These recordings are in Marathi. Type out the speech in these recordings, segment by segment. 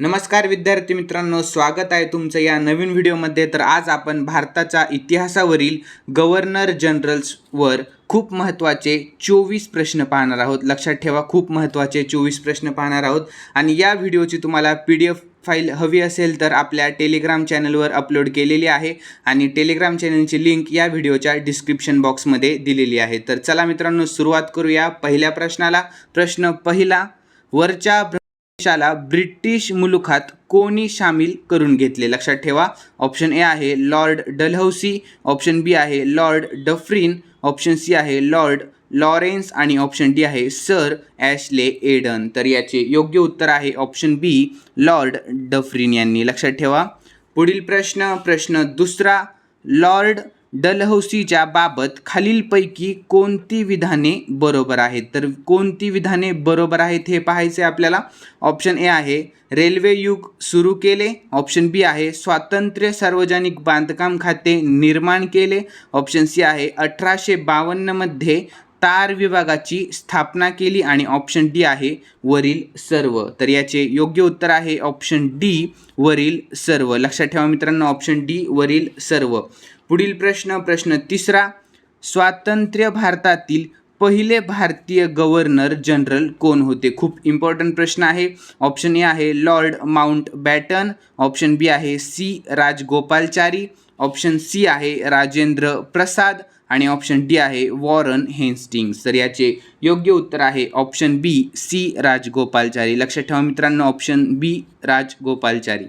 नमस्कार विद्यार्थी मित्रांनो स्वागत आहे तुमचं या नवीन व्हिडिओमध्ये. तर आज आपण भारताच्या इतिहासावरील गव्हर्नर जनरल्सवर खूप महत्त्वाचे चोवीस प्रश्न पाहणार आहोत. लक्षात ठेवा खूप महत्त्वाचे चोवीस प्रश्न पाहणार आहोत. आणि या व्हिडिओची तुम्हाला पी डी एफ फाईल हवी असेल तर आपल्या टेलिग्राम चॅनलवर अपलोड केलेली आहे आणि टेलिग्राम चॅनलची लिंक या व्हिडिओच्या डिस्क्रिप्शन बॉक्समध्ये दिलेली आहे. तर चला मित्रांनो सुरुवात करूया पहिल्या प्रश्नाला. प्रश्न पहिला वरच्या देशाला ब्रिटिश मुलुखात कोणी सामील करून घेतले? लक्षात ठेवा. ऑप्शन ए आहे लॉर्ड डलहौसी ऑप्शन बी आहे लॉर्ड डफ्रिन ऑप्शन सी आहे लॉर्ड लॉरेन्स आणि ऑप्शन डी आहे सर ॲशले एडन. तर याचे योग्य उत्तर आहे ऑप्शन बी लॉर्ड डफ्रिन यांनी. लक्षात ठेवा. पुढील प्रश्न प्रश्न दुसरा लॉर्ड डलहौसीच्या बाबत खालीलपैकी कोणती विधाने बरोबर आहेत? तर कोणती विधाने बरोबर आहेत हे पाहायचे आपल्याला. ऑप्शन ए आहे रेल्वे युग सुरू केले. ऑप्शन बी आहे स्वातंत्र्य सार्वजनिक बांधकाम खाते निर्माण केले. ऑप्शन सी आहे अठराशे बावन्नमध्ये तार विभागाची स्थापना केली आणि ऑप्शन डी आहे वरील सर्व. तर याचे योग्य उत्तर आहे ऑप्शन डी वरील सर्व. लक्षात ठेवा मित्रांनो ऑप्शन डी वरील सर्व. पुढील प्रश्न प्रश्न तिसरा. स्वातंत्र्य भारतातील पहिले भारतीय गव्हर्नर जनरल कोण होते? खूप इम्पॉर्टंट प्रश्न आहे. ऑप्शन ए आहे Lord Mountbatten option B आहे सी राजगोपालचारी. ऑप्शन सी आहे राजेंद्र प्रसाद. आणि ऑप्शन डी आहे वॉरन हेन्स्टिंग्स. तर याचे योग्य उत्तर आहे ऑप्शन बी सी राजगोपालचारी. लक्षात ठेवा मित्रांनो ऑप्शन बी राजगोपालचारी.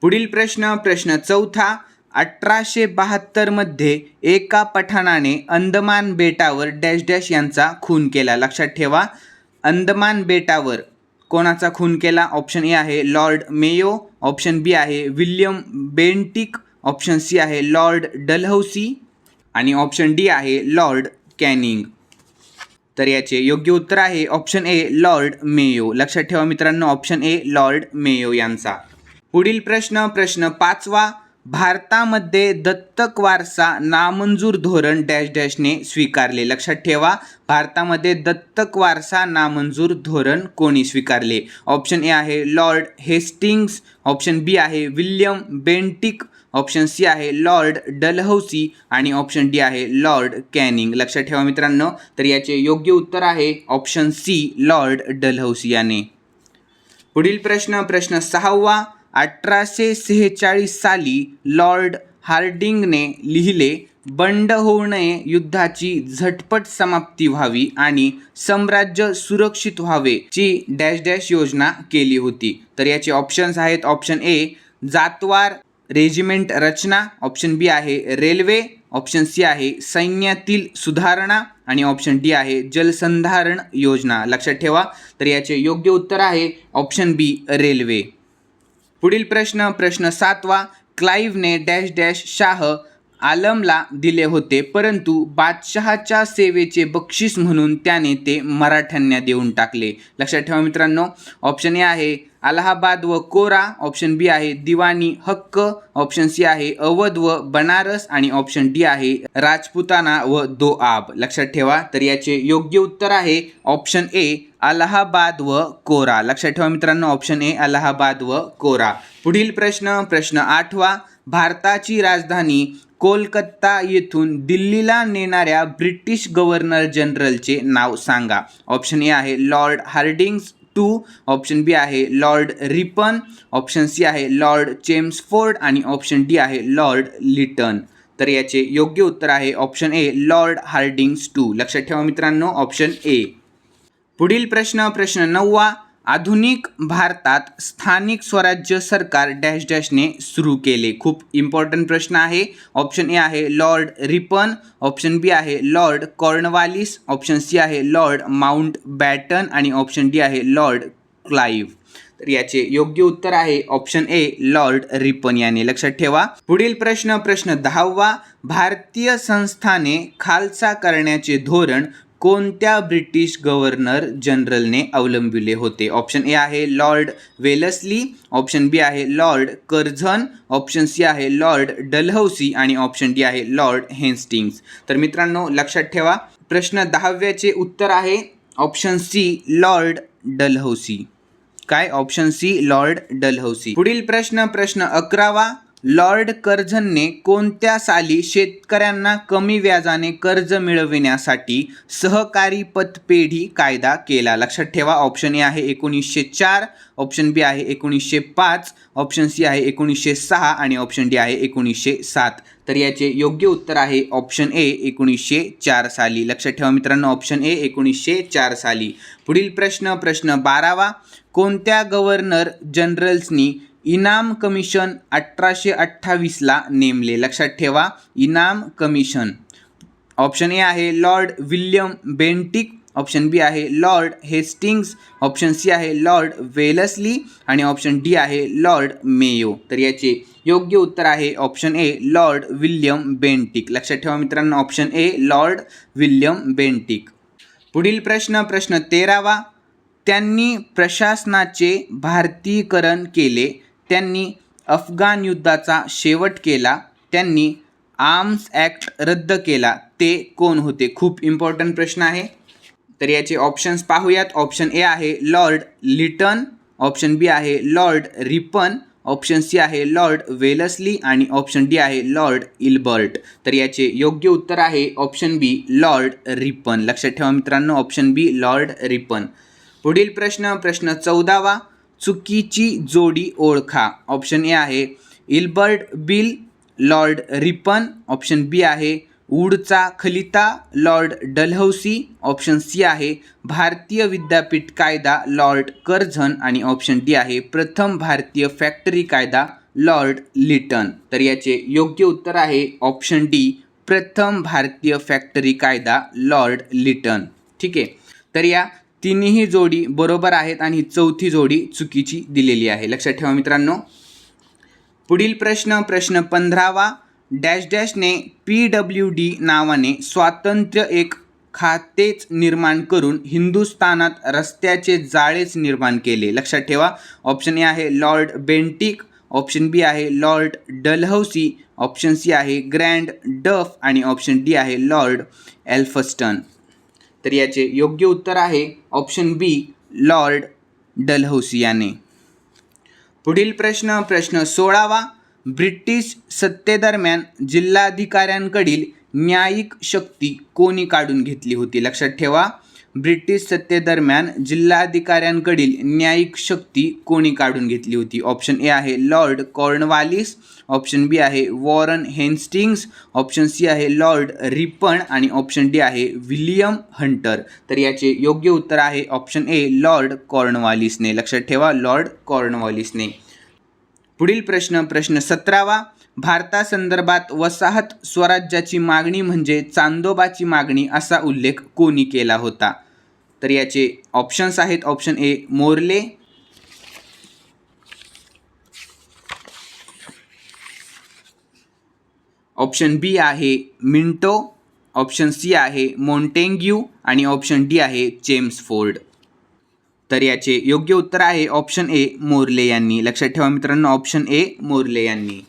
पुढील प्रश्न प्रश्न चौथा. अठराशे बहात्तरमध्ये एका पठाणाने अंदमान बेटावर डॅश डॅश यांचा खून केला. लक्षात ठेवा अंदमान बेटावर कोणाचा खून केला? ऑप्शन ए आहे लॉर्ड मेयो ऑप्शन बी आहे विल्यम बेंटिक ऑप्शन सी आहे लॉर्ड डलहौसी आणि ऑप्शन डी आहे लॉर्ड कॅनिंग. तर याचे योग्य उत्तर आहे ऑप्शन ए लॉर्ड मेयो. लक्षात ठेवा मित्रांनो ऑप्शन ए लॉर्ड मेयो यांचा. पुढील प्रश्न प्रश्न पाचवा. भारतामध्ये दत्तक वारसा नामंजूर धोरण डॅश डॅशने स्वीकारले. लक्षात ठेवा भारतामध्ये दत्तक वारसा नामंजूर धोरण कोणी स्वीकारले? ऑप्शन ए आहे लॉर्ड हेस्टिंग्स ऑप्शन बी आहे विल्यम बेंटिक ऑप्शन सी आहे लॉर्ड डलहौसी आणि ऑप्शन डी आहे लॉर्ड कॅनिंग. लक्षात ठेवा मित्रांनो तर याचे योग्य उत्तर आहे ऑप्शन सी लॉर्ड डलहौसी याने पुढील प्रश्न प्रश्न सहावा. अठराशे सेहेचाळीस साली लॉर्ड हार्डिंगने लिहिले बंड होऊ नये युद्धाची झटपट समाप्ती व्हावी आणि साम्राज्य सुरक्षित व्हावे ची डॅश डॅश योजना केली होती. तर याचे ऑप्शन्स आहेत ऑप्शन ए जातवार रेजिमेंट रचना ऑप्शन बी आहे रेल्वे ऑप्शन सी आहे सैन्यातील सुधारणा आणि ऑप्शन डी आहे जलसंधारण योजना. लक्षात ठेवा तर याचे योग्य उत्तर आहे ऑप्शन बी रेल्वे पुढील प्रश्न प्रश्न सातवा क्लाईव्हने डॅश डॅश शाह आलमला दिले होते परंतु बादशहाच्या सेवेचे बक्षीस म्हणून त्याने ते मराठ्यांना देऊन टाकले. लक्षात ठेवा मित्रांनो ऑप्शन ए आहे अलाहाबाद व कोरा ऑप्शन बी आहे दिवाणी हक्क ऑप्शन सी आहे अवध व बनारस आणि ऑप्शन डी आहे राजपुताना व दोआब. लक्षात ठेवा तर याचे योग्य उत्तर आहे ऑप्शन ए अलाहाबाद व कोरा. लक्षात ठेवा मित्रांनो ऑप्शन ए अलाहाबाद व कोरा. पुढील प्रश्न प्रश्न आठवा. भारताची राजधानी कोलकत्ता येथून दिल्लीला नेणाऱ्या ब्रिटिश गव्हर्नर जनरलचे नाव सांगा. ऑप्शन ए आहे Lord Hardings two option B आहे लॉर्ड रिपन ऑप्शन सी आहे लॉर्ड चेम्सफोर्ड आणि ऑप्शन डी आहे लॉर्ड लिटन. तर याचे योग्य उत्तर आहे option A Lord Hardings two. लक्षात ठेवा मित्रांनो ऑप्शन ए. पुढील प्रश्न प्रश्न नववा. आधुनिक भारतात स्थानिक स्वराज्य सरकार डॅश डॅशने सुरू केले. खूप इम्पॉर्टंट प्रश्न आहे. ऑप्शन ए आहे लॉर्ड रिपन ऑप्शन बी आहे लॉर्ड कॉर्नवालिस ऑप्शन सी आहे लॉर्ड माउंट बॅटन आणि ऑप्शन डी आहे लॉर्ड क्लाईव्ह तर याचे योग्य उत्तर आहे ऑप्शन ए लॉर्ड रिपन याने लक्षात ठेवा. पुढील प्रश्न प्रश्न दहावा. भारतीय संस्थाने खालसा करण्याचे धोरण कोणत्या ब्रिटिश गव्हर्नर जनरलने अवलंबिले होते? ऑप्शन ए आहे लॉर्ड वेलस्ली ऑप्शन बी आहे लॉर्ड कर्झन ऑप्शन सी आहे लॉर्ड डलहौसी आणि ऑप्शन डी आहे लॉर्ड हेन्स्टिंग्स. तर मित्रांनो लक्षात ठेवा प्रश्न दहाव्याचे उत्तर आहे ऑप्शन सी लॉर्ड डलहौसी. काय? Option C Lord Dalhousie. पुढील प्रश्न प्रश्न अकरावा लॉर्ड कर्झनने कोणत्या साली शेतकऱ्यांना कमी व्याजाने कर्ज मिळविण्यासाठी सहकारी पतपेढी कायदा केला? लक्षात ठेवा ऑप्शन ए आहे एकोणीसशे चार ऑप्शन बी आहे एकोणीसशे पाच ऑप्शन सी आहे एकोणीसशे सहा आणि ऑप्शन डी आहे एकोणीसशे सात. तर याचे योग्य उत्तर आहे ऑप्शन ए एकोणीसशे चार साली. लक्षात ठेवा मित्रांनो ऑप्शन ए एकोणीसशे चार साली. पुढील प्रश्न प्रश्न बारावा. कोणत्या गव्हर्नर जनरल्सनी इनाम कमिशन अठराशे अठ्ठावीसला नेमले. लक्षात ठेवा इनाम कमिशन. ऑप्शन ए आहे Lord William Bentinck option B आहे लॉर्ड हेस्टिंग्स ऑप्शन सी आहे लॉर्ड वेलसली आणि ऑप्शन डी आहे लॉर्ड मेयो तर याचे योग्य उत्तर आहे option A Lord William Bentinck लक्षात ठेवा मित्रांनो option A Lord William Bentinck पुढील प्रश्न प्रश्न तेरावा. त्यांनी प्रशासनाचे भारतीकरण केले. त्यांनी अफगाण युद्धाचा शेवट केला. त्यांनी आर्म्स ॲक्ट रद्द केला. ते कोण होते? खूप इम्पॉर्टंट प्रश्न आहे. तर याचे ऑप्शन्स पाहूयात. ऑप्शन ए आहे लॉर्ड लिटन ऑप्शन बी आहे लॉर्ड रिपन ऑप्शन सी आहे लॉर्ड वेलसली आणि ऑप्शन डी आहे लॉर्ड इल्बर्ट तर याचे योग्य उत्तर आहे ऑप्शन बी लॉर्ड रिपन लक्षात ठेवा मित्रांनो ऑप्शन बी लॉर्ड रिपन पुढील प्रश्न प्रश्न चौदावा. चुकीची जोडी ओळखा. ऑप्शन ए आहे Ilbert Bill Lord Ripon. Option B आहे वूडचा खलिता लॉर्ड डलहौसी. ऑप्शन सी आहे भारतीय विद्यापीठ कायदा लॉर्ड कर्झन. आणि ऑप्शन डी आहे प्रथम भारतीय फॅक्टरी कायदा लॉर्ड लिटन. तर याचे योग्य उत्तर आहे ऑप्शन डी प्रथम भारतीय फॅक्टरी कायदा लॉर्ड लिटन. ठीक आहे? तर या तिन्ही जोडी बरोबर आहेत आणि चौथी जोडी चुकीची दिलेली आहे. लक्षात ठेवा मित्रांनो. पुढील प्रश्न प्रश्न पंधरावा. डॅश डॅशने पी डब्ल्यू डी नावाने स्वातंत्र्य एक खातेच निर्माण करून हिंदुस्थानात रस्त्याचे जाळेच निर्माण केले. लक्षात ठेवा. ऑप्शन ए आहे लॉर्ड बेंटिक ऑप्शन बी आहे लॉर्ड डलहौसी ऑप्शन सी आहे ग्रँड डफ आणि ऑप्शन डी आहे लॉर्ड एल्फस्टन. तर याचे योग्य उत्तर आहे ऑप्शन बी लॉर्ड डलहौसी याने. पुढील प्रश्न प्रश्न सोळावा. ब्रिटिश सत्तेदरम्यान जिल्हाधिकाऱ्यांकडील न्यायिक शक्ती कोणी काढून घेतली होती? लक्षात ठेवा. ब्रिटिश सत्तेदरम्यान जिल्हाधिकाऱ्यांकडील न्यायिक शक्ती कोणी काढून घेतली होती? ऑप्शन ए आहे लॉर्ड कॉर्नवालिस ऑप्शन बी आहे वॉरन हेन्स्टिंग्स ऑप्शन सी आहे लॉर्ड रिपन आणि ऑप्शन डी आहे विलियम हंटर. तर याचे योग्य उत्तर आहे ऑप्शन ए लॉर्ड कॉर्नवालिसने. लक्षात ठेवा लॉर्ड कॉर्नवालिसने. पुढील प्रश्न प्रश्न सतरावा. भारतासंदर्भात वसाहत स्वराज्याची मागणी म्हणजे चांदोबाची मागणी असा उल्लेख कोणी केला होता? तर याचे ऑप्शन्स आहेत. Option A Morley. Option B आहे मिंटो. ऑप्शन सी आहे मोंटेंग्यू. आणि ऑप्शन डी आहे जेम्स फोर्ड. तर याचे योग्य उत्तर आहे ऑप्शन ए मोर्ले यांनी. लक्षात ठेवा मित्रांनो ऑप्शन ए मोर्ले यांनी.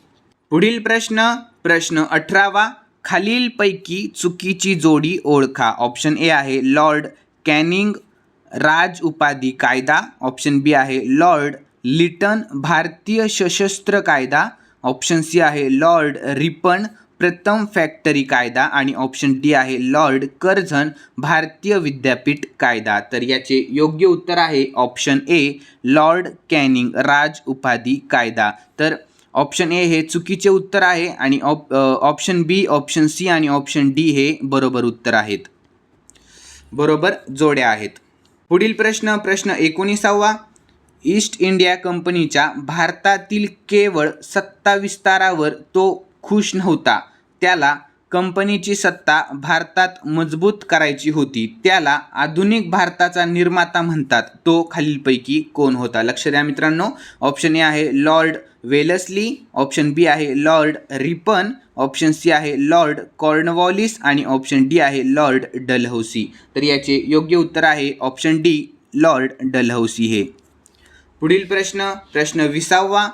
पुढील प्रश्न प्रश्न अठरावा. खालीलपैकी चुकीची जोडी ओळखा. ऑप्शन ए आहे लॉर्ड कॅनिंग राज उपाधी कायदा ऑप्शन बी आहे. लॉर्ड लिटन भारतीय सशस्त्र कायदा ऑप्शन सी आहे. लॉर्ड रिपन प्रथम फॅक्टरी कायदा आणि ऑप्शन डी आहे. लॉर्ड कर्झन भारतीय विद्यापीठ कायदा. तर याचे योग्य उत्तर आहे ऑप्शन ए लॉर्ड कॅनिंग राज उपाधी कायदा. तर ऑप्शन ए हे चुकीचे उत्तर आहे आणि op option B option C आणि ऑप्शन डी हे बरोबर उत्तर आहेत. बरोबर जोड्या आहेत. पुढील प्रश्न प्रश्न एकोणीसावा. ईस्ट इंडिया कंपनीच्या भारतातील केवळ सत्ता विस्तारावर तो खुश नव्हता. त्याला कंपनीची सत्ता भारतात मजबूत करायची होती. त्याला आधुनिक भारताचा निर्माता म्हणतात. तो खालीलपैकी कोण होता? लक्ष द्या मित्रांनो. ऑप्शन ए आहे लॉर्ड वेलसली. ऑप्शन बी आहे लॉर्ड रिपन. ऑप्शन सी आहे लॉर्ड कॉर्नवॉलिस. आणि ऑप्शन डी आहे लॉर्ड डलहौसी. तर याचे योग्य उत्तर आहे ऑप्शन डी लॉर्ड डलहौसी हे. पुढील प्रश्न. प्रश्न विसावा.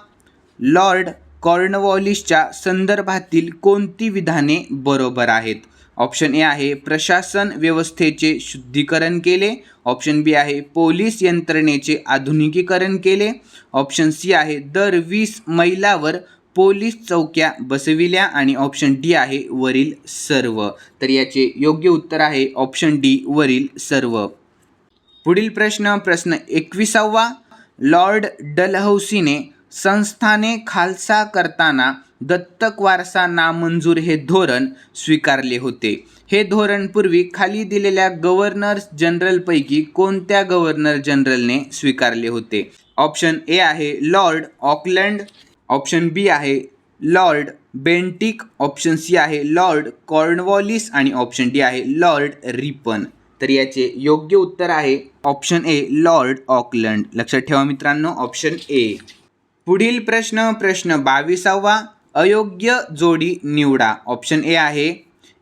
लॉर्ड कॉर्नवॉलिसच्या संदर्भातील कोणती विधाने बरोबर आहेत? ऑप्शन ए आहे प्रशासन व्यवस्थेचे शुद्धीकरण केले. ऑप्शन बी आहे पोलीस यंत्रणेचे आधुनिकीकरण केले. ऑप्शन सी आहे दर वीस मैलावर पोलीस चौक्या बसविल्या. आणि ऑप्शन डी आहे वरील सर्व. तर याचे योग्य उत्तर आहे ऑप्शन डी वरील सर्व. पुढील प्रश्न प्रश्न एकविसावा. लॉर्ड डलहौसीने संस्थाने खालसा करताना दत्तक वारसा नामंजूर हे धोरण स्वीकारले होते. हे धोरण पूर्वी खाली दिलेल्या गव्हर्नर जनरलपैकी कोणत्या गव्हर्नर जनरलने स्वीकारले होते? ऑप्शन ए आहे लॉर्ड ऑकलँड ऑप्शन बी आहे लॉर्ड बेंटिक ऑप्शन सी आहे लॉर्ड कॉर्नवॉलिस आणि ऑप्शन डी आहे लॉर्ड रिपन. तर याचे योग्य उत्तर आहे ऑप्शन ए लॉर्ड ऑकलंड. लक्षात ठेवा मित्रांनो ऑप्शन ए. पुढील प्रश्न प्रश्न बावीसावा. अयोग्य जोडी निवडा. ऑप्शन ए आहे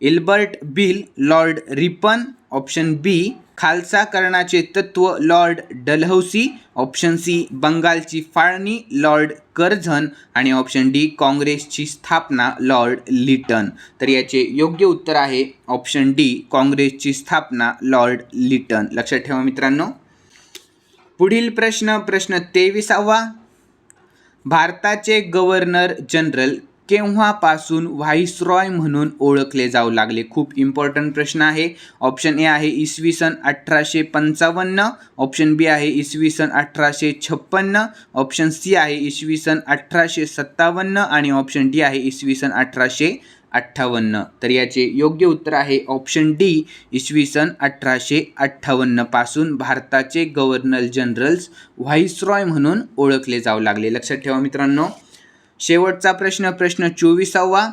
Ilbert Bill Lord Ripon. Option B Khalsa करण्याचे तत्व लॉर्ड डलहौसी. ऑप्शन सी बंगालची फाळणी लॉर्ड कर्झन. आणि ऑप्शन डी काँग्रेसची स्थापना लॉर्ड लिटन. तर याचे योग्य उत्तर आहे ऑप्शन डी काँग्रेसची स्थापना लॉर्ड लिटन. लक्षात ठेवा मित्रांनो. पुढील प्रश्न प्रश्न तेविसावा. भारताचे गव्हर्नर जनरल केव्हापासून व्हाईसरॉय म्हणून ओळखले जाऊ लागले? खूप इम्पॉर्टंट प्रश्न आहे. ऑप्शन ए आहे इसवी सन अठराशे पंचावन्न. ऑप्शन बी आहे इसवी सन अठराशे छप्पन्न. ऑप्शन सी आहे इसवी सन अठराशे सत्तावन्न. आणि ऑप्शन डी आहे इसवी सन अठराशे अठ्ठावन्न. तर याचे योग्य उत्तर आहे ऑप्शन डी इसवी सन अठराशे अठ्ठावन्नपासून भारताचे गव्हर्नर जनरल्स व्हाईसरॉय म्हणून ओळखले जाऊ लागले. लक्षात ठेवा मित्रांनो. शेवटचा प्रश्न प्रश्न चोवीसावा.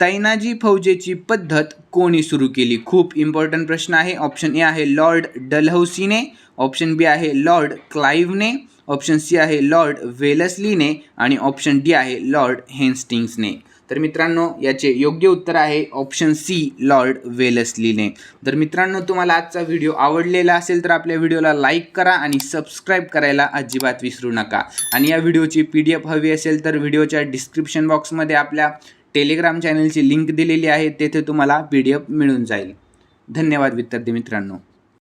तैनाजी फौजेची पद्धत कोणी सुरू केली? खूप इम्पॉर्टंट प्रश्न आहे. ऑप्शन ए आहे लॉर्ड डलहौसीने ऑप्शन बी आहे लॉर्ड क्लाईव्हने ऑप्शन सी आहे लॉर्ड वेलसलीने आणि ऑप्शन डी आहे लॉर्ड हेन्स्टिंग्सने. तर मित्रांनो याचे योग्य उत्तर आहे ऑप्शन सी लॉर्ड वेलसलीने. तर मित्रांनो तुम्हाला आजचा व्हिडिओ आवडलेला असेल तर आपल्या व्हिडिओला लाईक करा आणि सबस्क्राईब करायला अजिबात विसरू नका. आणि या व्हिडिओची पी डी एफ हवी असेल तर व्हिडिओच्या डिस्क्रिप्शन बॉक्समध्ये आपल्या टेलिग्राम चॅनलची लिंक दिलेली आहे तेथे तुम्हाला पी डी एफ मिळून जाईल. धन्यवाद विद्यार्थी मित्रांनो.